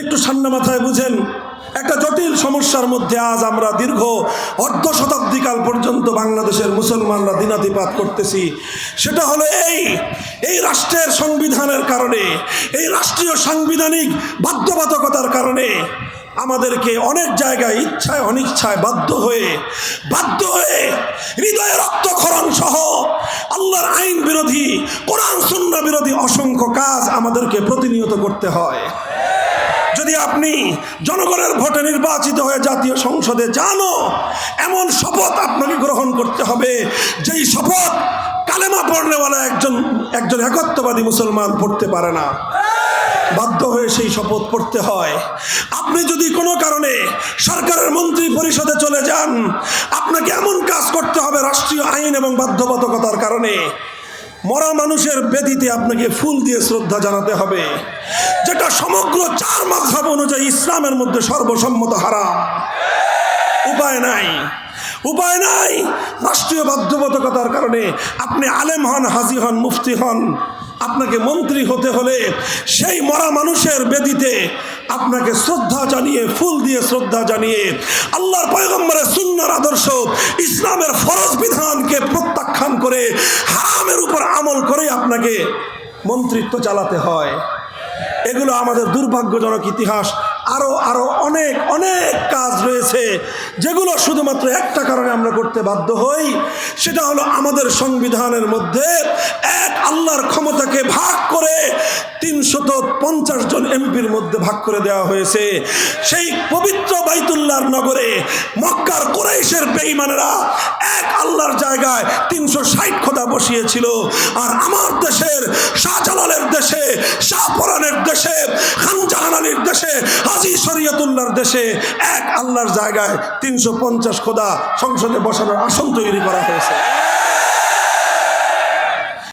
একটু ঠান্ডা মাথায় বুঝেন, একটা জটিল সমস্যার মধ্যে আজ আমরা দীর্ঘ অর্ধ শতাব্দীকাল পর্যন্ত বাংলাদেশের মুসলমানরা দিনাতিপাত করতেছি। সেটা হলো এই এই রাষ্ট্রের সংবিধানের কারণে, এই রাষ্ট্রীয় সাংবিধানিক বাধ্যবাধকতার কারণে আমাদেরকে অনেক জায়গায় ইচ্ছায় অনিচ্ছায় বাধ্য হয়ে বাধ্য হয়ে হৃদয়ে রক্তক্ষরণ সহ আল্লাহর আইন বিরোধী, কোরআন শূন্য বিরোধী অসংখ্য কাজ আমাদেরকে প্রতিনিয়ত করতে হয়। যদি আপনি জনগণের ভোটে নির্বাচিত হয়ে জাতীয় সংসদে জানো এমন শপথ আপনাকে গ্রহণ করতে হবে, যেই শপথ কালেমা পড়নেওয়ালা একজন একজন একত্ববাদী মুসলমান পড়তে পারে না। বাধ্য হয়ে সেই শপথ পড়তে হয়। আপনি যদি কোনো কারণে সরকারের মন্ত্রী পরিষদে চলে যান, আপনাকে এমন কাজ করতে হবে রাষ্ট্রীয় আইন এবং বাধ্যবাধকতার কারণে মরা মানুষের বেদিতে আপনাকে ফুল দিয়ে শ্রদ্ধা জানাতে হবে। যেটা সমগ্র চার মাঝাব অনুযায়ী ইসলামের মধ্যে সর্বসম্মত হারাম। উপায় নাই। উপায় নাই রাষ্ট্রীয় বাধ্যবাধকতার কারণে আপনি আলেম হন, হাজি হন, মুফতি হন। আপনাকে মন্ত্রী হতে হলে সেই মরা মানুষের বেদিতে আপনাকে শ্রদ্ধা জানিয়ে, ফুল দিয়ে শ্রদ্ধা জানিয়ে আল্লাহর পয়গম্বরের সুন্নার আদর্শ, ইসলামের ফরজ বিধানকে প্রত্যাখ্যান করে আপনাকে মন্ত্রিত্ব চালাতে হয়। এগুলো আমাদের দুর্ভাগ্যজনক ইতিহাস। আরও আরও অনেক অনেক কাজ রয়েছে, যেগুলো শুধুমাত্র একটা কারণে আমরা করতে বাধ্য হই। সেটা হলো আমাদের সংবিধানের মধ্যে এক আল্লাহর ক্ষমতাকে ভাগ করে তিনশত পঞ্চাশ জন এমপির মধ্যে ভাগ করে দেওয়া হয়েছে। সেই পবিত্র বাইতুল্লাহর নগরে মক্কার কোরাইশের বেঈমানেরা এক আল্লাহর জায়গায় তিনশো ষাট খোদা বসিয়েছিল। আর আমার দেশের শাহজালালের দেশে, শাহপরানের দেশে, খানজাহান দেশে, হাজি শরিয়তুল্লাহর দেশে এক আল্লাহর জায়গায় তিনশো পঞ্চাশ খোদা সংসদে বসানোর আসন তৈরি করা হয়েছে।